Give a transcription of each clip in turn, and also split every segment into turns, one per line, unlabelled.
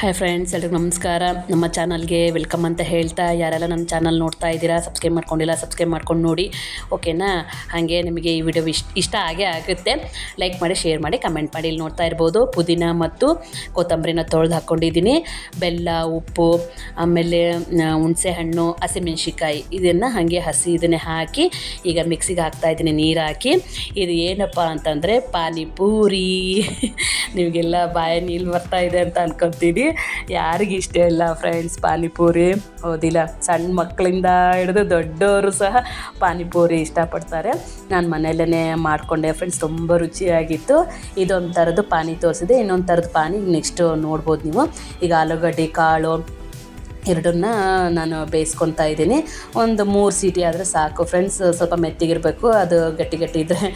Hi friends ಎಲ್ರಿಗೂ ನಮಸ್ಕಾರ. ನಮ್ಮ ಚಾನಲ್ಗೆ ವೆಲ್ಕಮ್ ಅಂತ ಹೇಳ್ತಾ ಯಾರೆಲ್ಲ ನಮ್ಮ ಚಾನಲ್ ನೋಡ್ತಾ ಇದ್ದೀರಾ ಸಬ್ಸ್ಕ್ರೈಬ್ ಮಾಡ್ಕೊಂಡಿಲ್ಲ ಸಬ್ಸ್ಕ್ರೈಬ್ ಮಾಡ್ಕೊಂಡು ನೋಡಿ. ಓಕೆನಾ ಹಾಗೆ ನಿಮಗೆ ಈ ವಿಡಿಯೋ ಇಷ್ಟ ಇಷ್ಟ ಆಗೇ ಆಗುತ್ತೆ. ಲೈಕ್ ಮಾಡಿ ಶೇರ್ ಮಾಡಿ ಕಮೆಂಟ್ ಮಾಡಿ ಇಲ್ಲಿ ನೋಡ್ತಾ ಇರ್ಬೋದು. ಪುದೀನ ಮತ್ತು ಕೊತ್ತಂಬರಿನ ತೊಳೆದು ಹಾಕ್ಕೊಂಡಿದ್ದೀನಿ ಬೆಲ್ಲ, ಉಪ್ಪು, ಆಮೇಲೆ ಹುಣಸೆ ಹಣ್ಣು ಹಸಿಮೆಣ್ಸಿಕಾಯಿ ಇದನ್ನು ಹಾಗೆ ಹಸಿ ಇದನ್ನೇ ಹಾಕಿ ಈಗ ಮಿಕ್ಸಿಗೆ ಹಾಕ್ತಾ ಇದ್ದೀನಿ ನೀರು ಹಾಕಿ. ಇದು ಏನಪ್ಪ ಅಂತಂದರೆ ಪಾನಿಪೂರಿ. ನಿಮಗೆಲ್ಲ ಬಾಯ ನೀರು ಬರ್ತಾ ಇದೆ ಅಂತ ಅನ್ಕೊತೀನಿ. ಯಾರಿಗೆ ಇಷ್ಟ ಇಲ್ಲ ಫ್ರೆಂಡ್ಸ್ ಪಾನಿಪೂರಿ. ಓದಿಲ್ಲ ಸಣ್ಣ ಮಕ್ಕಳಿಂದ ಹಿಡಿದು ದೊಡ್ಡವರು ಸಹ ಪಾನಿಪೂರಿ ಇಷ್ಟಪಡ್ತಾರೆ. ನಾನು ಮನೆಯಲ್ಲೇ ಮಾಡಿಕೊಂಡೆ ಫ್ರೆಂಡ್ಸ್ ತುಂಬ ರುಚಿಯಾಗಿತ್ತು. ಇದೊಂದು ಥರದ್ದು ಪಾನಿ ತೋರಿಸಿದೆ, ಇನ್ನೊಂದು ಥರದ್ದು ಪಾನಿ ನೆಕ್ಸ್ಟ್ ನೋಡ್ಬೋದು ನೀವು. ಈಗ ಆಲೂಗಡ್ಡೆ, ಕಾಳು ಎರಡನ್ನ ನಾನು ಬೇಯಿಸ್ಕೊತಾ ಇದ್ದೀನಿ. ಒಂದು ಮೂರು ಸೀಟಿ ಆದರೆ ಸಾಕು. ಫ್ರೆಂಡ್ಸ್ ಸ್ವಲ್ಪ ಮೆತ್ತಿಗಿರಬೇಕು. ಅದು ಗಟ್ಟಿ ಗಟ್ಟಿ ಇದ್ದರೆ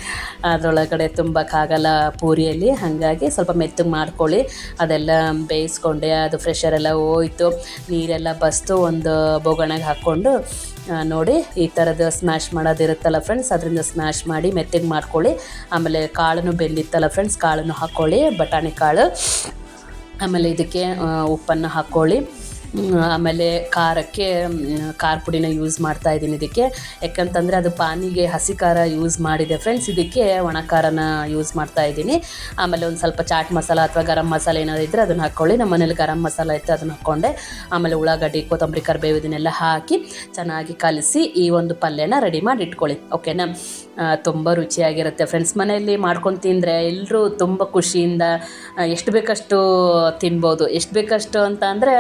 ಅದರೊಳಗಡೆ ತುಂಬಕ್ಕಾಗಲ್ಲ ಪೂರಿಯಲ್ಲಿ. ಹಾಗಾಗಿ ಸ್ವಲ್ಪ ಮೆತ್ತಗೆ ಮಾಡ್ಕೊಳ್ಳಿ. ಅದೆಲ್ಲ ಬೇಯಿಸ್ಕೊಂಡೆ, ಅದು ಫ್ರೆಶರ್ ಎಲ್ಲ ಹೋಯ್ತು. ನೀರೆಲ್ಲ ಬಸ್ತು ಒಂದು ಬೊಗಣೆಗೆ ಹಾಕ್ಕೊಂಡು ನೋಡಿ, ಈ ಥರದ್ದು ಸ್ಮ್ಯಾಶ್ ಮಾಡೋದಿರುತ್ತಲ್ಲ ಫ್ರೆಂಡ್ಸ್ ಅದರಿಂದ ಸ್ಮ್ಯಾಶ್ ಮಾಡಿ ಮೆತ್ತಗೆ ಮಾಡ್ಕೊಳ್ಳಿ. ಆಮೇಲೆ ಕಾಳನ್ನು ಬೆಂದಿತ್ತಲ್ಲ ಫ್ರೆಂಡ್ಸ್ ಕಾಳನ್ನು ಹಾಕ್ಕೊಳ್ಳಿ, ಬಟಾಣಿ ಕಾಳು. ಆಮೇಲೆ ಇದಕ್ಕೆ ಉಪ್ಪನ್ನು ಹಾಕ್ಕೊಳ್ಳಿ. ಆಮೇಲೆ ಖಾರಕ್ಕೆ ಖಾರ ಪುಡಿನ ಯೂಸ್ ಮಾಡ್ತಾ ಇದ್ದೀನಿ ಇದಕ್ಕೆ. ಯಾಕಂತಂದರೆ ಅದು ಪಾನಿಗೆ ಹಸಿ ಖಾರ ಯೂಸ್ ಮಾಡಿದೆ ಫ್ರೆಂಡ್ಸ್ ಇದಕ್ಕೆ ಒಣ ಖಾರನ ಯೂಸ್ ಮಾಡ್ತಾ ಇದ್ದೀನಿ. ಆಮೇಲೆ ಒಂದು ಸ್ವಲ್ಪ ಚಾಟ್ ಮಸಾಲ ಅಥವಾ ಗರಂ ಮಸಾಲೆ ಏನಾದ್ರು ಇದ್ದರೆ ಅದನ್ನು ಹಾಕ್ಕೊಳ್ಳಿ ನಮ್ಮ ಮನೇಲಿ ಗರಂ ಮಸಾಲ ಇತ್ತು ಅದನ್ನು ಹಾಕ್ಕೊಂಡೆ ಆಮೇಲೆ ಉಳ್ಳಾಗಡ್ಡಿ, ಕೊತ್ತಂಬರಿ, ಕರಿಬೇವು ಇದನ್ನೆಲ್ಲ ಹಾಕಿ ಚೆನ್ನಾಗಿ ಕಲಸಿ ಈ ಒಂದು ಪಲ್ಯನ ರೆಡಿ ಮಾಡಿ ಇಟ್ಕೊಳ್ಳಿ. ಓಕೆನಾ ತುಂಬ ರುಚಿಯಾಗಿರುತ್ತೆ ಫ್ರೆಂಡ್ಸ್ ಮನೆಯಲ್ಲಿ ಮಾಡ್ಕೊಂಡು ತಿಂದರೆ ಎಲ್ಲರೂ ತುಂಬ ಖುಷಿಯಿಂದ ಎಷ್ಟು ಬೇಕಷ್ಟು ತಿನ್ಬೋದು. ಎಷ್ಟು ಬೇಕಷ್ಟು ಅಂತ ಅಂದರೆ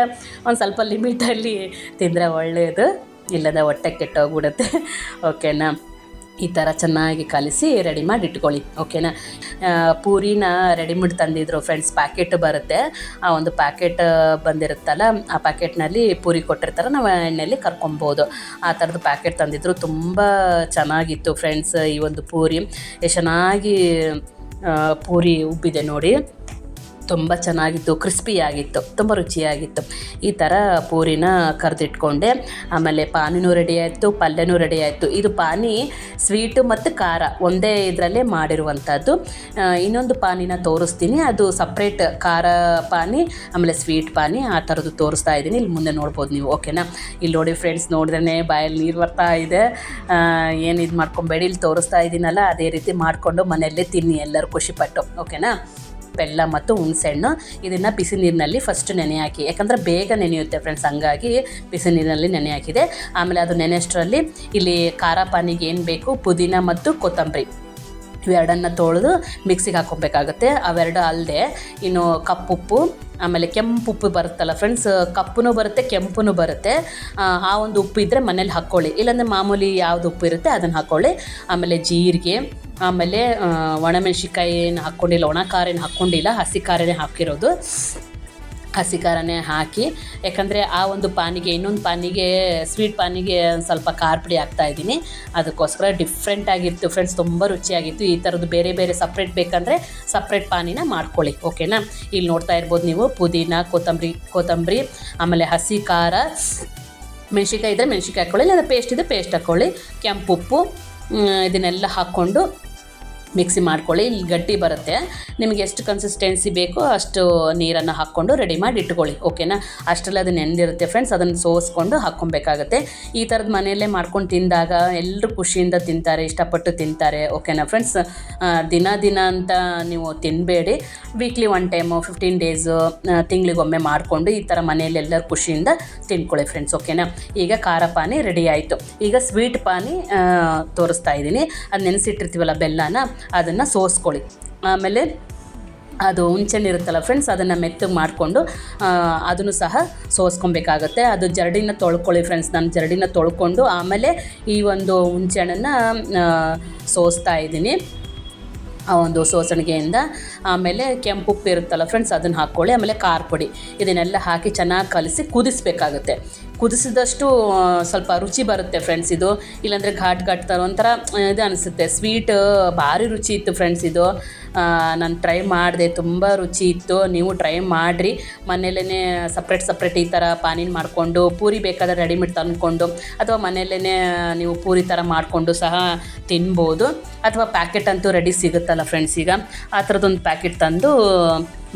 ಒಂದು ಸ್ವಲ್ಪ ಲಿಮಿಟಲ್ಲಿ ತಿಂದರೆ ಒಳ್ಳೆಯದು ಇಲ್ಲದ ಹೊಟ್ಟೆ ಕೆಟ್ಟೋಗ್ಬಿಡುತ್ತೆ. ಓಕೆನಾ ಈ ಥರ ಚೆನ್ನಾಗಿ ಕಲಿಸಿ ರೆಡಿ ಮಾಡಿ ಇಟ್ಕೊಳ್ಳಿ ಓಕೆನಾ ಪೂರಿನ ರೆಡಿಮೇಡ್ ತಂದಿದ್ರು ಫ್ರೆಂಡ್ಸ್ ಪ್ಯಾಕೆಟ್ ಬರುತ್ತೆ. ಆ ಒಂದು ಪ್ಯಾಕೆಟ್ ಬಂದಿರುತ್ತಲ್ಲ, ಆ ಪ್ಯಾಕೆಟ್ನಲ್ಲಿ ಪೂರಿ ಕೊಟ್ಟಿರ್ತಾರೆ, ನಾವು ಎಣ್ಣೆಯಲ್ಲಿ ಕರ್ಕೊಬೋದು. ಆ ಥರದ್ದು ಪ್ಯಾಕೆಟ್ ತಂದಿದ್ರು, ತುಂಬ ಚೆನ್ನಾಗಿತ್ತು ಫ್ರೆಂಡ್ಸ್ ಈ ಒಂದು ಪೂರಿ. ಎಷ್ಟು ಚೆನ್ನಾಗಿ ಪೂರಿ ಉಬ್ಬಿದೆ ನೋಡಿ. ತುಂಬ ಚೆನ್ನಾಗಿತ್ತು ಕ್ರಿಸ್ಪಿಯಾಗಿತ್ತು ತುಂಬ ರುಚಿಯಾಗಿತ್ತು. ಈ ಥರ ಪೂರಿನ ಕರೆದಿಟ್ಕೊಂಡೆ. ಆಮೇಲೆ ಪಾನಿನೂ ರೆಡಿ ಆಯಿತು, ಪಲ್ಯನೂ ರೆಡಿ ಆಯಿತು. ಇದು ಪಾನಿ ಸ್ವೀಟು ಮತ್ತು ಖಾರ, ಒಂದೇ ಇದರಲ್ಲೇ ಮಾಡಿರುವಂಥದ್ದು ಇನ್ನೊಂದು ಪಾನಿನ ತೋರಿಸ್ತೀನಿ. ಅದು ಸಪ್ರೇಟ್ ಖಾರ ಪಾನಿ, ಆಮೇಲೆ ಸ್ವೀಟ್ ಪಾನಿ, ಆ ಥರದ್ದು ತೋರಿಸ್ತಾ ಇದ್ದೀನಿ. ಇಲ್ಲಿ ಮುಂದೆ ನೋಡ್ಬೋದು ನೀವು ಓಕೆನಾ ಇಲ್ಲಿ ನೋಡಿ ಫ್ರೆಂಡ್ಸ್ ನೋಡಿದ್ರೆ ಬಾಯಲ್ಲಿ ನೀರು ಬರ್ತಾ ಇದೆ. ಏನು ಇದು ಮಾಡ್ಕೊಬೇಡಿ, ಇಲ್ಲಿ ತೋರಿಸ್ತಾ ಇದ್ದೀನಲ್ಲ ಅದೇ ರೀತಿ ಮಾಡಿಕೊಂಡು ಮನೆಯಲ್ಲೇ ತಿನ್ನಿ, ಎಲ್ಲರೂ ಖುಷಿಪಟ್ಟು ಓಕೆನಾ ಬೆಲ್ಲ ಮತ್ತು ಹುಣಸೆಹಣ್ಣು ಇದನ್ನು ಬಿಸಿ ನೀರಿನಲ್ಲಿ ಫಸ್ಟ್ ನೆನೆ ಹಾಕಿ, ಯಾಕಂದರೆ ಬೇಗ ನೆನೆಯುತ್ತೆ ಫ್ರೆಂಡ್ಸ್ ಹಂಗಾಗಿ ಬಿಸಿ ನೀರಿನಲ್ಲಿ ನೆನೆ ಹಾಕಿದೆ. ಆಮೇಲೆ ಅದು ನೆನೆಷ್ಟರಲ್ಲಿ ಇಲ್ಲಿ ಖಾರ ಪಾನಿಗೆ ಏನು ಬೇಕು, ಪುದೀನ ಮತ್ತು ಕೊತ್ತಂಬರಿ. ಇವೆರಡನ್ನು ತೊಳೆದು ಮಿಕ್ಸಿಗೆ ಹಾಕ್ಕೊಬೇಕಾಗತ್ತೆ. ಅವೆರಡು ಅಲ್ಲದೆ ಇನ್ನು ಕಪ್ಪುಪ್ಪು ಆಮೇಲೆ ಕೆಂಪು ಉಪ್ಪು ಬರುತ್ತಲ್ಲ ಫ್ರೆಂಡ್ಸ್ ಕಪ್ಪುನೂ ಬರುತ್ತೆ ಕೆಂಪುನೂ ಬರುತ್ತೆ. ಆ, ಒಂದು ಉಪ್ಪು ಇದ್ದರೆ ಮನೇಲಿ ಹಾಕ್ಕೊಳ್ಳಿ. ಇಲ್ಲಾಂದರೆ ಮಾಮೂಲಿ ಯಾವುದು ಉಪ್ಪು ಇರುತ್ತೆ ಅದನ್ನು ಹಾಕ್ಕೊಳ್ಳಿ. ಆಮೇಲೆ ಜೀರಿಗೆ ಆಮೇಲೆ ಒಣಮೆಣ್ಸಿಕಾಯಿ ಏನು ಹಾಕ್ಕೊಂಡಿಲ್ಲ ಒಣ ಖಾರ ಏನು ಹಾಕ್ಕೊಂಡಿಲ್ಲ ಹಸಿ ಖಾರನೇ ಹಾಕಿರೋದು. ಹಸಿ ಖಾರನೇ ಹಾಕಿ, ಯಾಕಂದರೆ ಆ ಒಂದು ಪಾನಿಗೆ, ಇನ್ನೊಂದು ಪಾನಿಗೆ, ಸ್ವೀಟ್ ಪಾನಿಗೆ ಒಂದು ಸ್ವಲ್ಪ ಖಾರ ಪುಡಿ ಹಾಕ್ತಾ ಇದ್ದೀನಿ. ಅದಕ್ಕೋಸ್ಕರ ಡಿಫ್ರೆಂಟ್ ಆಗಿತ್ತು ಫ್ರೆಂಡ್ಸ್ ತುಂಬ ರುಚಿಯಾಗಿತ್ತು. ಈ ಥರದ್ದು ಬೇರೆ ಬೇರೆ ಸಪ್ರೇಟ್ ಬೇಕಂದರೆ ಸಪ್ರೇಟ್ ಪಾನಿನ ಮಾಡ್ಕೊಳ್ಳಿ ಓಕೆನಾ ಇಲ್ಲಿ ನೋಡ್ತಾ ಇರ್ಬೋದು ನೀವು, ಪುದೀನ, ಕೊತ್ತಂಬರಿ ಕೊತ್ತಂಬರಿ, ಆಮೇಲೆ ಹಸಿ ಖಾರ ಮೆಣಸಿಕಾಯಿ ಇದ್ದರೆ ಮೆಣ್ಸಿನ್ಕಾಯಿ ಹಾಕ್ಕೊಳ್ಳಿ ಇಲ್ಲ ಪೇಸ್ಟ್ ಇದ್ದರೆ ಪೇಸ್ಟ್ ಹಾಕ್ಕೊಳ್ಳಿ ಕೆಂಪು ಉಪ್ಪು ಇದನ್ನೆಲ್ಲ ಹಾಕ್ಕೊಂಡು ಮಿಕ್ಸಿ ಮಾಡ್ಕೊಳ್ಳಿ, ಇಲ್ಲಿ ಗಟ್ಟಿ ಬರುತ್ತೆ. ನಿಮಗೆ ಎಷ್ಟು ಕನ್ಸಿಸ್ಟೆನ್ಸಿ ಬೇಕೋ ಅಷ್ಟು ನೀರನ್ನು ಹಾಕ್ಕೊಂಡು ರೆಡಿ ಮಾಡಿ ಇಟ್ಕೊಳ್ಳಿ ಓಕೆನಾ ಅಷ್ಟರಲ್ಲಿ ಅದು ನೆನೆದಿರುತ್ತೆ ಫ್ರೆಂಡ್ಸ್ ಅದನ್ನು ಸೋಸ್ಕೊಂಡು ಹಾಕ್ಕೊಬೇಕಾಗತ್ತೆ. ಈ ಥರದ ಮನೆಯಲ್ಲೇ ಮಾಡ್ಕೊಂಡು ತಿಂದಾಗ ಎಲ್ಲರೂ ಖುಷಿಯಿಂದ ತಿಂತಾರೆ, ಇಷ್ಟಪಟ್ಟು ತಿಂತಾರೆ ಓಕೆನಾ ಫ್ರೆಂಡ್ಸ್ ದಿನ ದಿನ ಅಂತ ನೀವು ತಿನ್ನಬೇಡಿ weekly one time fifteen days ತಿಂಗಳಿಗೊಮ್ಮೆ ಮಾಡಿಕೊಂಡು ಈ ಥರ ಮನೆಯಲ್ಲಿ ಎಲ್ಲರೂ ಖುಷಿಯಿಂದ ತಿನ್ಕೊಳ್ಳಿ ಫ್ರೆಂಡ್ಸ್ ಓಕೆನಾ ಈಗ ಖಾರ ಪಾನಿ ರೆಡಿ ಆಯಿತು. ಈಗ ಸ್ವೀಟ್ ಪಾನಿ ತೋರಿಸ್ತಾ ಇದ್ದೀನಿ. ಅದು ನೆನೆಸಿಟ್ಟಿರ್ತೀವಲ್ಲ ಬೆಲ್ಲನ ಅದನ್ನು ಸೋಸ್ಕೊಳ್ಳಿ. ಆಮೇಲೆ ಅದು ಹುಂಚೆಣ್ಣು ಇರುತ್ತಲ್ಲ ಫ್ರೆಂಡ್ಸ್ ಅದನ್ನು ಮೆತ್ತಗೆ ಮಾಡಿಕೊಂಡು ಅದನ್ನು ಸಹ ಸೋಸ್ಕೊಬೇಕಾಗತ್ತೆ. ಅದು ಜರಡಿನ ತೊಳ್ಕೊಳ್ಳಿ ಫ್ರೆಂಡ್ಸ್ ನಾನು ಜರಡಿನ ತೊಳ್ಕೊಂಡು ಆಮೇಲೆ ಈ ಒಂದು ಹುಂಚೆಣ್ಣನ್ನು ಸೋಸ್ತಾ ಇದ್ದೀನಿ. ಆ ಒಂದು ಸೋಸಣಿಗೆಯಿಂದ. ಆಮೇಲೆ ಕೆಂಪು ಉಪ್ಪು ಇರುತ್ತಲ್ಲ ಫ್ರೆಂಡ್ಸ್ ಅದನ್ನು ಹಾಕ್ಕೊಳ್ಳಿ. ಆಮೇಲೆ ಖಾರ ಪುಡಿ. ಇದನ್ನೆಲ್ಲ ಹಾಕಿ ಚೆನ್ನಾಗಿ ಕಲಸಿ ಕುದಿಸ್ಬೇಕಾಗುತ್ತೆ. ಕುದಿಸಿದಷ್ಟು ಸ್ವಲ್ಪ ರುಚಿ ಬರುತ್ತೆ ಫ್ರೆಂಡ್ಸ್ ಇದು. ಇಲ್ಲಾಂದರೆ ಘಾಟ್ ಘಾಟ್ ಥರ ಒಂಥರ ಇದು ಅನಿಸುತ್ತೆ. ಸ್ವೀಟ್ ಭಾರಿ ರುಚಿ ಇತ್ತು ಫ್ರೆಂಡ್ಸ್ ಇದು. ನಾನು ಟ್ರೈ ಮಾಡಿದೆ, ತುಂಬ ರುಚಿ ಇತ್ತು. ನೀವು ಟ್ರೈ ಮಾಡಿರಿ. ಮನೆಯಲ್ಲೇ ಸಪ್ರೇಟ್ ಸಪ್ರೇಟ್ ಈ ಥರ ಪಾನಿನ ಮಾಡಿಕೊಂಡು, ಪೂರಿ ಬೇಕಾದರೆ ರೆಡಿಮೇಡ್ ತಂದ್ಕೊಂಡು, ಅಥವಾ ಮನೆಯಲ್ಲೇ ನೀವು ಪೂರಿ ಥರ ಮಾಡಿಕೊಂಡು ಸಹ ತಿನ್ಬೋದು. ಅಥವಾ ಪ್ಯಾಕೆಟ್ ಅಂತೂ ರೆಡಿ ಸಿಗುತ್ತಲ್ಲ ಫ್ರೆಂಡ್ಸ್ ಈಗ. ಆ ಥರದ್ದೊಂದು ಪ್ಯಾಕೆಟ್ ತಂದು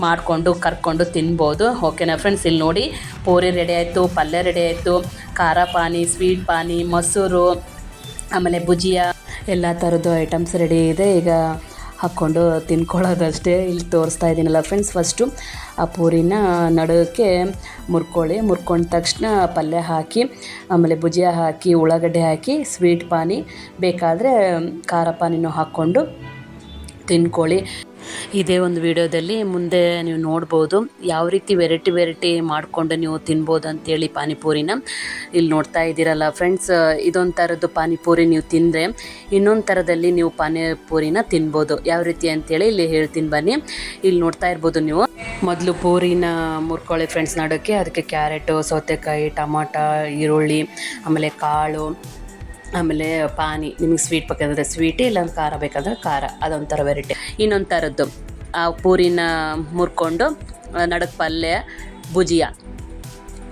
ಮಾಡಿಕೊಂಡು ಕರ್ಕೊಂಡು ತಿನ್ಬೋದು. ಓಕೆನಾ ಫ್ರೆಂಡ್ಸ್ ಇಲ್ಲಿ ನೋಡಿ ಪೂರಿ ರೆಡಿ ಆಯಿತು, ಪಲ್ಯ ರೆಡಿ ಆಯಿತು, ಖಾರ ಪಾನಿ ಸ್ವೀಟ್ ಪಾನಿ, ಮೊಸರು, ಆಮೇಲೆ ಭುಜಿಯಾ, ಎಲ್ಲ ಥರದ್ದು ಐಟಮ್ಸ್ ರೆಡಿ ಇದೆ. ಈಗ ಹಾಕ್ಕೊಂಡು ತಿನ್ಕೊಳ್ಳೋದಷ್ಟೇ ಇಲ್ಲಿ ತೋರಿಸ್ತಾ ಇದ್ದೀನಲ್ಲ ಫ್ರೆಂಡ್ಸ್ ಫಸ್ಟು ಆ ಪೂರಿನ ನಡುಕ್ಕೆ ಮುರ್ಕೊಳ್ಳಿ. ಮುರ್ಕೊಂಡ ತಕ್ಷಣ ಪಲ್ಯ ಹಾಕಿ, ಆಮೇಲೆ ಭುಜಿಯಾ ಹಾಕಿ, ಉಳ್ಳಾಗಡ್ಡೆ ಹಾಕಿ ಸ್ವೀಟ್ ಪಾನಿ ಬೇಕಾದರೆ ಖಾರ ಪಾನಿನೂ ಹಾಕ್ಕೊಂಡು ತಿನ್ಕೊಳ್ಳಿ. ಇದೇ ಒಂದು ವಿಡಿಯೋದಲ್ಲಿ ಮುಂದೆ ನೀವು ನೋಡ್ಬೋದು. ಯಾವ ರೀತಿ ವೆರೈಟಿ ವೆರೈಟಿ ಮಾಡಿಕೊಂಡು ನೀವು ತಿನ್ಬೋದು ಅಂತೇಳಿ ಪಾನಿಪೂರಿನ. ಇಲ್ಲಿ ನೋಡ್ತಾ ಇದ್ದೀರಲ್ಲ ಫ್ರೆಂಡ್ಸ್, ಇದೊಂದು ಥರದ್ದು ಪಾನಿಪೂರಿ ನೀವು ತಿಂದರೆ ಇನ್ನೊಂದು ಥರದಲ್ಲಿ ನೀವು ಪಾನಿಪೂರಿನ ತಿನ್ಬೋದು. ಯಾವ ರೀತಿ ಅಂತೇಳಿ ಇಲ್ಲಿ ಹೇಳ್ತೀನಿ ಬನ್ನಿ. ಇಲ್ಲಿ ನೋಡ್ತಾ ಇರ್ಬೋದು ನೀವು. ಮೊದಲು ಪೂರಿನ ಮುರ್ಕೊಳ್ಳಿ ಫ್ರೆಂಡ್ಸ್ ನಡೋಕ್ಕೆ ಅದಕ್ಕೆ ಕ್ಯಾರೆಟು, ಸೌತೆಕಾಯಿ, ಟಮಾಟ, ಈರುಳ್ಳಿ, ಆಮೇಲೆ ಕಾಳು ಆಮೇಲೆ ಪಾನಿ, ನಿಮಗೆ ಸ್ವೀಟ್ ಬೇಕಾದ್ರೆ ಸ್ವೀಟ್ ಇಲ್ಲಾಂದ್ರೆ ಖಾರ ಬೇಕಂದ್ರೆ ಖಾರ, ಅದೊಂಥರ ವೆರೈಟಿ ಇನ್ನೊಂದು ಥರದ್ದು ಆ ಪೂರಿನ ಮುರ್ಕೊಂಡು ನಡಕ್ ಪಲ್ಯ, ಭುಜಿಯಾ.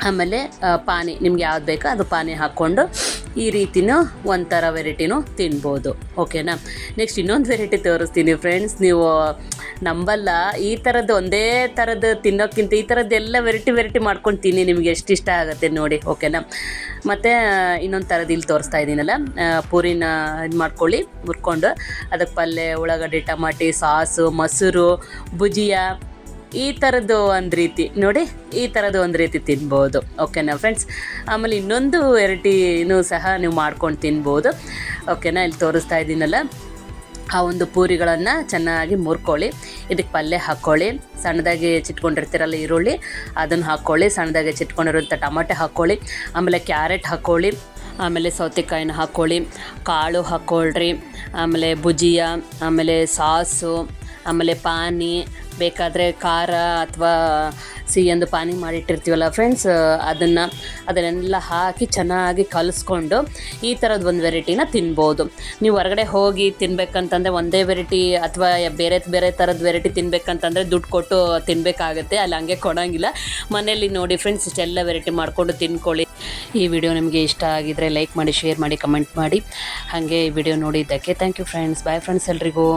ಆಮೇಲೆ ಪಾನಿ, ನಿಮ್ಗೆ ಯಾವ್ದು ಬೇಕೋ ಅದು ಪಾನಿ ಹಾಕ್ಕೊಂಡು ಈ ರೀತಿನೂ ಒಂಥರ ವೆರೈಟಿನೂ ತಿನ್ಬೋದು ಓಕೆನಾ ನೆಕ್ಸ್ಟ್ ಇನ್ನೊಂದು ವೆರೈಟಿ ತೋರಿಸ್ತೀನಿ ಫ್ರೆಂಡ್ಸ್ ನೀವು ನಂಬಲ್ಲ, ಈ ಥರದ್ದು ಒಂದೇ ಥರದ್ದು ತಿನ್ನೋಕ್ಕಿಂತ ಈ ಥರದ್ದೆಲ್ಲ ವೆರೈಟಿ ವೆರೈಟಿ ಮಾಡ್ಕೊಂಡು ತಿನ್ನಿ, ನಿಮಗೆ ಎಷ್ಟು ಇಷ್ಟ ಆಗುತ್ತೆ ನೋಡಿ ಓಕೆನಾ ಮತ್ತು, ಇನ್ನೊಂದು ಥರದ್ದು ಇಲ್ಲಿ ತೋರಿಸ್ತಾ ಇದ್ದೀನಲ್ಲ ಪೂರಿನ ಇದು ಮಾಡ್ಕೊಳ್ಳಿ ಮುರ್ಕೊಂಡು ಅದಕ್ಕೆ ಪಲ್ಯ ಉಳ್ಳಾಗಡ್ಡೆ, ಟಮಾಟಿ, ಸಾಸು, ಮೊಸರು, ಭುಜಿಯಾ ಈ ಥರದ್ದು ಒಂದು ರೀತಿ, ನೋಡಿ, ಈ ಥರದ್ದು ಒಂದು ರೀತಿ ತಿನ್ಬೋದು. ಓಕೆನಾ ಫ್ರೆಂಡ್ಸ್ ಆಮೇಲೆ ಇನ್ನೊಂದು ವೆರೈಟಿನೂ ಸಹ ನೀವು ಮಾಡ್ಕೊಂಡು ತಿನ್ಬೋದು. ಓಕೆನಾ ಇಲ್ಲಿ ತೋರಿಸ್ತಾ ಇದ್ದೀನಲ್ಲ? ಆ ಒಂದು ಪೂರಿಗಳನ್ನು ಚೆನ್ನಾಗಿ ಮುರ್ಕೊಳ್ಳಿ. ಇದಕ್ಕೆ ಪಲ್ಯ ಹಾಕ್ಕೊಳ್ಳಿ ಸಣ್ಣದಾಗಿ ಚಿಟ್ಕೊಂಡಿರ್ತೀರಲ್ಲ ಈರುಳ್ಳಿ, ಅದನ್ನು ಹಾಕ್ಕೊಳ್ಳಿ ಸಣ್ಣದಾಗಿ ಚಿಟ್ಕೊಂಡಿರೋಂಥ ಟಮಾಟೆ ಹಾಕ್ಕೊಳ್ಳಿ ಆಮೇಲೆ ಕ್ಯಾರೆಟ್ ಹಾಕ್ಕೊಳ್ಳಿ ಆಮೇಲೆ ಸೌತೆಕಾಯಿನ ಹಾಕ್ಕೊಳ್ಳಿ ಕಾಳು ಹಾಕ್ಕೊಳ್ರಿ ಆಮೇಲೆ ಭುಜಿಯಾ, ಆಮೇಲೆ ಸಾಸು, ಆಮೇಲೆ ಪಾನಿ ಬೇಕಾದರೆ ಖಾರ ಅಥವಾ ಸಿಹಿಯೊಂದು ಪಾನಿ ಮಾಡಿಟ್ಟಿರ್ತೀವಲ್ಲ ಫ್ರೆಂಡ್ಸ್ ಅದನ್ನು ಅದನ್ನೆಲ್ಲ ಹಾಕಿ ಚೆನ್ನಾಗಿ ಕಲಿಸ್ಕೊಂಡು ಈ ಥರದ್ದು ಒಂದು ವೆರೈಟಿನ ತಿನ್ಬೋದು. ನೀವು ಹೊರಗಡೆ ಹೋಗಿ ತಿನ್ಬೇಕಂತಂದರೆ ಒಂದೇ ವೆರೈಟಿ ಅಥವಾ ಬೇರೆ ಬೇರೆ ಥರದ ವೆರೈಟಿ ತಿನ್ಬೇಕಂತಂದರೆ ದುಡ್ಡು ಕೊಟ್ಟು ತಿನ್ನಬೇಕಾಗತ್ತೆ ಅಲ್ಲಿ ಹಂಗೆ ಕೊಡೋಂಗಿಲ್ಲ. ಮನೇಲಿ ನೋಡಿ ಫ್ರೆಂಡ್ಸ್ ಇಷ್ಟೆಲ್ಲ ವೆರೈಟಿ ಮಾಡಿಕೊಂಡು ತಿನ್ಕೊಳ್ಳಿ. ಈ ವಿಡಿಯೋ ನಿಮಗೆ ಇಷ್ಟ ಆಗಿದರೆ ಲೈಕ್ ಮಾಡಿ ಶೇರ್ ಮಾಡಿ ಕಮೆಂಟ್ ಮಾಡಿ. ಹಾಗೆ ಈ ವಿಡಿಯೋ ನೋಡಿದ್ದಕ್ಕೆ thank you friends bye friends ಎಲ್ರಿಗೂ.